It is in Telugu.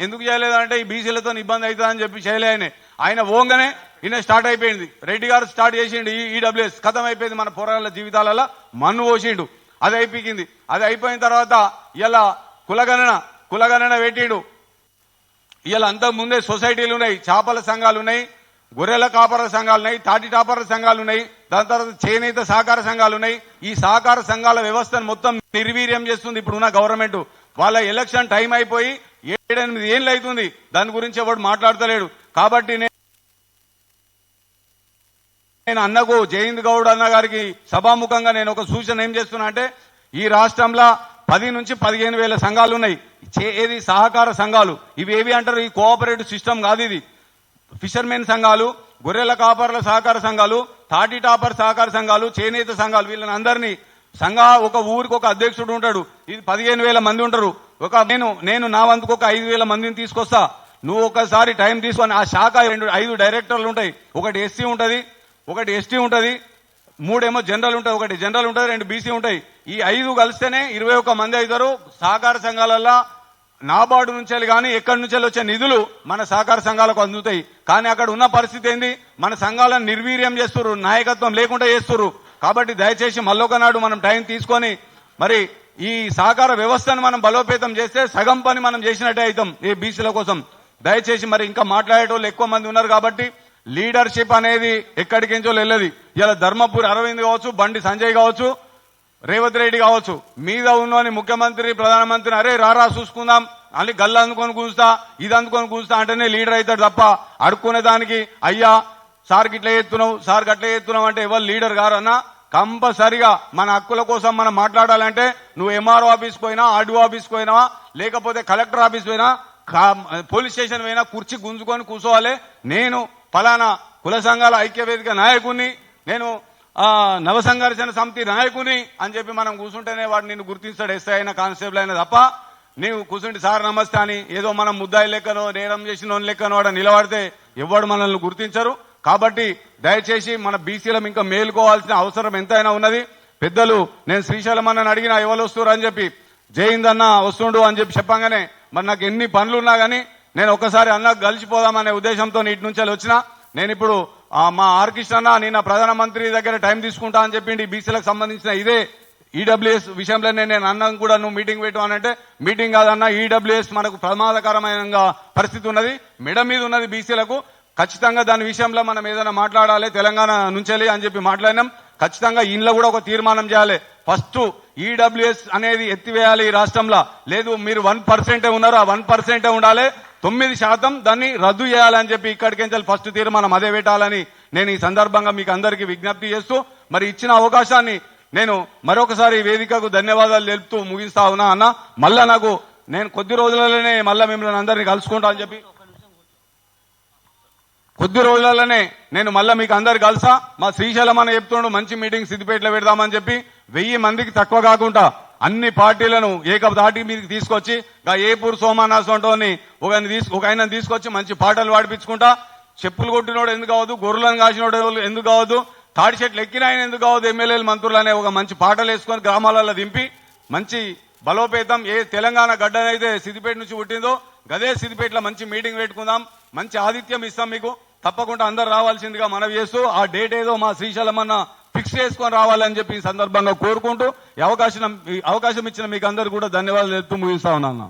ఎందుకు చేయలేదంటే ఈ బీసీలతో ఇబ్బంది అవుతుందని చెప్పి చేయలే ఆయన. ఆయన ఓంగానే ఈయన స్టార్ట్ అయిపోయింది. రెడ్డి గారు స్టార్ట్ చేసిండు ఈడబ్ల్యూఎస్. కథం అయిపోయింది మన పోరాళ్ళ జీవితాలలో మన్ను పోసిండు. అది అయిపోయింది. అది అయిపోయిన తర్వాత ఇలా కులగణన కులగణన పెట్టిండు. ఇలా అంతకు ముందే సొసైటీలు ఉన్నాయి. చేపల సంఘాలు ఉన్నాయి. గొర్రెల కాపర సంఘాలు ఉన్నాయి. తాటి టాపర సంఘాలు ఉన్నాయి. దాని తర్వాత చేనేత సహకార సంఘాలు ఉన్నాయి. ఈ సహకార సంఘాల వ్యవస్థను మొత్తం నిర్వీర్యం చేస్తుంది ఇప్పుడున్న గవర్నమెంట్. వాళ్ళ ఎలక్షన్ టైం అయిపోయి ఏడెనిమిది ఏళ్ళు అవుతుంది. దాని గురించి ఎవడు మాట్లాడతలేడు. కాబట్టి నేను నేను అన్నకు జయంత్ గౌడ్ అన్న గారికి సభాముఖంగా నేను ఒక సూచన ఏం చేస్తున్నా అంటే ఈ రాష్ట్రంలో పది నుంచి పదిహేను వేల సంఘాలు ఉన్నాయి. ఏది సహకార సంఘాలు. ఇవి ఏవి అంటారు? ఈ కోఆపరేటివ్ సిస్టమ్ కాదు ఇది. ఫిషర్మెన్ సంఘాలు గొర్రెల కాపర్ల సహకార సంఘాలు తాటి టాపర్ సహకార సంఘాలు చేనేత సంఘాలు. వీళ్ళని అందరినీ సంఘ ఒక ఊరికి ఒక అధ్యక్షుడు ఉంటాడు. ఇది పదిహేను వేల మంది ఉంటారు. ఒక నేను నేను నా వంతుకు ఒక ఐదు వేల మందిని తీసుకొస్తా. నువ్వు ఒకసారి టైం తీసుకొని ఆ శాఖ రెండు ఐదు డైరెక్టర్లు ఉంటాయి. ఒకటి ఎస్సీ ఉంటుంది ఒకటి ఎస్టీ ఉంటుంది మూడేమో జనరల్ ఉంటుంది ఒకటి జనరల్ ఉంటుంది రెండు బీసీ ఉంటాయి. ఈ ఐదు కలిస్తేనే ఇరవై ఒక్క మంది అవుతారు సహకార సంఘాలల్లో నాబార్డు నుంచి కానీ ఎక్కడి నుంచి వచ్చే నిధులు మన సహకార సంఘాలకు అందుతాయి. కానీ అక్కడ ఉన్న పరిస్థితి ఏంది? మన సంఘాలను నిర్వీర్యం చేస్తున్నారు నాయకత్వం లేకుండా చేస్తున్నారు కాబట్టి దయచేసి మళ్ళొకనాడు మనం టైం తీసుకొని మరి ఈ సహకార వ్యవస్థను మనం బలోపేతం చేస్తే సగం పని మనం చేసినట్టే అవుతాం ఈ బీసీల కోసం. దయచేసి మరి ఇంకా మాట్లాడేటోళ్ళు ఎక్కువ మంది ఉన్నారు కాబట్టి లీడర్షిప్ అనేది ఎక్కడికించో వెళ్ళదు. ఇలా ధర్మపురి అరవింద్ కావచ్చు బండి సంజయ్ కావచ్చు రేవంత్ రెడ్డి కావచ్చు మీద ఉన్నని ముఖ్యమంత్రి ప్రధానమంత్రి అరే రారా చూసుకుందాం అని గల్లు అందుకొని కూస్తా ఇది అందుకొని కూస్తా అంటేనే లీడర్ అవుతాడు తప్ప అడుక్కునే దానికి అయ్యా సార్కి ఇట్లా ఎత్తున్నావు సార్ అట్లా ఎత్తున్నావు అంటే ఎవరు లీడర్ గారన్నా కంపల్సరిగా మన హక్కుల కోసం మనం మాట్లాడాలంటే నువ్వు ఎంఆర్ఓ ఆఫీస్ పోయినా ఆర్డీఓ ఆఫీస్ పోయినా లేకపోతే కలెక్టర్ ఆఫీస్ పోయినా పోలీస్ స్టేషన్ పోయినా కుర్చీ గుంజుకొని కూర్చోవాలి. నేను ఫలానా కుల సంఘాల ఐక్యవేదిక నాయకుడిని నేను నవ సంఘర్షణ సమితి నాయకుని అని చెప్పి మనం కూర్చుంటేనే వాడు నిన్ను గుర్తిస్తాడు. ఎస్ఐ అయినా కానిస్టేబుల్ అయినా తప్ప. నీవు కూర్చుంటే సార్ నమస్తే అని ఏదో మనం ముద్దాయి లెక్కనో నేరం చేసిన లెక్కనో వాడు నిలబడితే ఎవడు మనల్ని గుర్తించరు? కాబట్టి దయచేసి మన బీసీలం ఇంకా మేలుకోవాల్సిన అవసరం ఎంతైనా ఉన్నది. పెద్దలు నేను శ్రీశైలం అన్నని అడిగిన ఎవరు వస్తున్నారు అని చెప్పి జయింద్ అన్న వస్తుండు అని చెప్పి చెప్పంగానే మరి నాకు ఎన్ని పనులున్నా గానీ నేను ఒకసారి అన్న కలిసిపోదామనే ఉద్దేశంతో ఇటు నుంచి వచ్చిన. నేను ఇప్పుడు మా ఆర్కిష్ణ అన్న నిన్న ప్రధానమంత్రి దగ్గర టైం తీసుకుంటా అని చెప్పిండి బీసీలకు సంబంధించిన ఇదే ఈడబ్ల్యూఎస్ విషయంలోనే నేను అన్నం కూడా నువ్వు మీటింగ్ పెట్టు అని అంటే మీటింగ్ కాదన్న ఈడబ్ల్యూఎస్ మనకు ప్రమాదకరమైన పరిస్థితి ఉన్నది. మెడ మీద ఉన్నది బీసీలకు. ఖచ్చితంగా దాని విషయంలో మనం ఏదైనా మాట్లాడాలి తెలంగాణ నుంచెలి అని చెప్పి మాట్లాడినాం. ఖచ్చితంగా ఇంట్లో కూడా ఒక తీర్మానం చేయాలి. ఫస్ట్ ఈడబ్ల్యూఎస్ అనేది ఎత్తివేయాలి ఈ రాష్ట్రంలో. లేదు మీరు వన్ పర్సెంటే ఉన్నారు ఆ వన్ పర్సెంటే ఉండాలి. తొమ్మిది శాతం దాన్ని రద్దు చేయాలని చెప్పి ఇక్కడికి ఫస్ట్ తీర్మానం అదే పెట్టాలని నేను ఈ సందర్భంగా మీకు అందరికీ విజ్ఞప్తి చేస్తూ మరి ఇచ్చిన అవకాశాన్ని నేను మరొకసారి వేదికకు ధన్యవాదాలు తెలుపుతూ ముగిస్తా ఉన్నా అన్న మళ్ళా నాకు నేను కొద్ది రోజులలోనే మళ్ళా మిమ్మల్ని అందరినీ కలుసుకుంటా అని చెప్పి కొద్ది రోజులలోనే నేను మళ్ళా మీకు అందరు కలుసా మా శ్రీశైలం అని చెప్తుండు మంచి మీటింగ్ సిద్దిపేటలో పెడదామని చెప్పి. వెయ్యి మందికి తక్కువ కాకుండా అన్ని పార్టీలను ఏక ధాటి మీదకి తీసుకొచ్చి ఏపూర్ సోమానాసంటోని ఒక తీసుకు ఒక ఆయన తీసుకొచ్చి మంచి పాటలు పాడిపించుకుంటా. చెప్పులు కొట్టినోడు ఎందుకు కావద్దు గొర్రెలను కాసినోడు ఎందుకు కావద్దు తాడి చెట్లు ఎక్కిన ఆయన ఎందుకు కావద్దు ఎమ్మెల్యేలు మంత్రులు అనే ఒక మంచి పాటలు వేసుకొని గ్రామాలలో దింపి మంచి బలోపేతం ఏ తెలంగాణ గడ్డనైతే సిద్దిపేట నుంచి పుట్టిందో గదే సిద్దిపేటలో మంచి మీటింగ్ పెట్టుకుందాం మంచి ఆతిథ్యం ఇస్తాం మీకు. తప్పకుండా అందరు రావాల్సిందిగా మనవి చేస్తూ ఆ డేట్ ఏదో మా శ్రీశైలం అన్న ఫిక్స్ చేసుకొని రావాలని చెప్పి ఈ సందర్భంగా కోరుకుంటూ అవకాశం అవకాశం ఇచ్చిన మీకు అందరు కూడా ధన్యవాదాలు చెప్తూ ముగిస్తా ఉన్నాను.